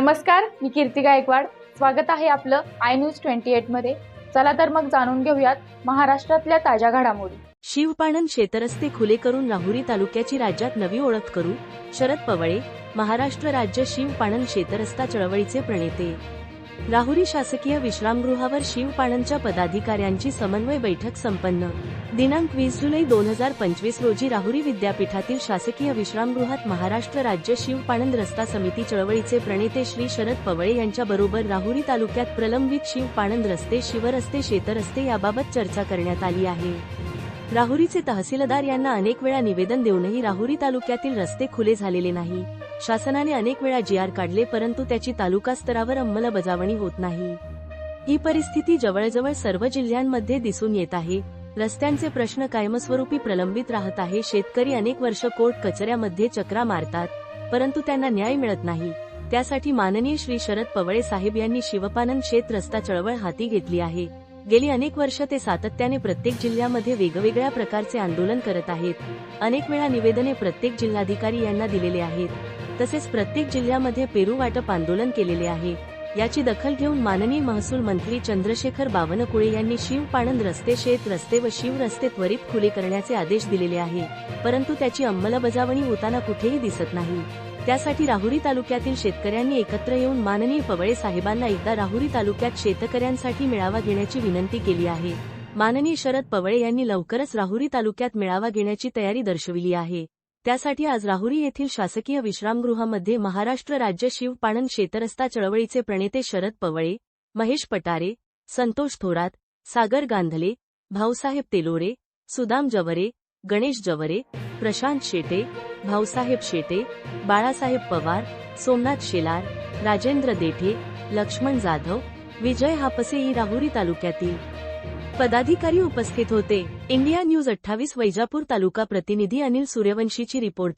नमस्कार मी कीर्ती गायकवाड. स्वागत आहे आपलं आय न्यूज ट्वेंटी एटमध्ये. चला तर मग जाणून घेऊयात महाराष्ट्रातल्या ताज्या घडामोडी. शिवपाणन शेतरस्ते खुले करून राहुरी तालुक्याची राज्यात नवी ओळख करू शरद पवळे महाराष्ट्र राज्य शिवपाणन शेतरस्ता चळवळीचे प्रणेते. राहुरी शासकीय विश्रामगृहावर शिवपाणनच्या पदाधिकाऱ्यांची समन्वय बैठक संपन्न. दिनांक वीस जुलै दोन हजार पंचवीस रोजी राहुरी विद्यापीठातील शासकीय विश्रामगृहात महाराष्ट्र राज्य शिवपाणंद रस्ता समिती चळवळीचे प्रणेते श्री शरद पवळे यांच्याबरोबर राहुरी तालुक्यात प्रलंबित शिवपाणंद रस्ते शिवरस्ते शेतरस्ते याबाबत चर्चा करण्यात आली आहे. राहुरीचे तहसीलदार यांना अनेक वेळा निवेदन देऊनही राहुरी तालुक्यातील रस्ते खुले झालेले नाही. शासनाने अनेक वेळा जी आर काढले परंतु त्याची तालुका स्तरावर अंमलबजावणी होत नाही. ही परिस्थिती जवळजवळ सर्व जिल्ह्यांमध्ये दिसून येत आहे. रस्त्यांचे प्रश्न कायमस्वरूपी प्रलंबित राहत आहे. शेतकरी अनेक वर्ष कोर्ट कचऱ्यामध्ये चक्रा मारतात परंतु त्यांना न्याय मिळत नाही. त्यासाठी माननीय श्री शरद पवळे साहेब यांनी शिवपानन शेत रस्ता चळवळ हाती घेतली आहे. गेली अनेक वर्ष ते सातत्याने प्रत्येक जिल्ह्यामध्ये वेगवेगळ्या प्रकारचे आंदोलन करत आहेत. अनेक वेळा निवेदने प्रत्येक जिल्हाधिकारी यांना दिलेले आहेत. तसेच प्रत्येक जिल्ह्यामध्ये पेरू वाटप आंदोलन केलेले आहे. याची दखल घेऊन माननीय महसूल मंत्री चंद्रशेखर बावनकुळे यांनी शिवपाणंद रस्ते शेत रस्ते व शिव रस्ते त्वरित खुले करण्याचे आदेश दिलेले आहे. परंतु त्याची अंमलबजावणी होताना कुठेही दिसत नाही. त्यासाठी राहुरी तालुक्यातील शेतकऱ्यांनी एकत्र येऊन माननीय पवळे साहेबांना एकदा राहुरी तालुक्यात शेतकऱ्यांसाठी मेळावा घेण्याची विनंती केली आहे. माननीय शरद पवळे यांनी लवकरच राहुरी तालुक्यात मेळावा घेण्याची तयारी दर्शविली आहे. त्यासाठी आज राहुरी येथील शासकीय विश्रामगृहामध्ये महाराष्ट्र राज्य शिवपाणन शेतरस्ता चळवळीचे प्रणेते शरद पवळे महेश पटारे संतोष थोरात सागर गांधले भाऊसाहेब तेलोरे सुदाम जवरे गणेश जवरे प्रशांत शेटे भाऊसाहेब शेटे बाळासाहेब पवार सोमनाथ शेलार राजेंद्र देठे लक्ष्मण जाधव विजय हापसे ही राहुरी तालुक्यातील पदाधिकारी उपस्थित होते. इंडिया न्यूज अठ्ठावीस वैजापूर तालुका प्रतिनिधी अनिल सूर्यवंशीची रिपोर्ट.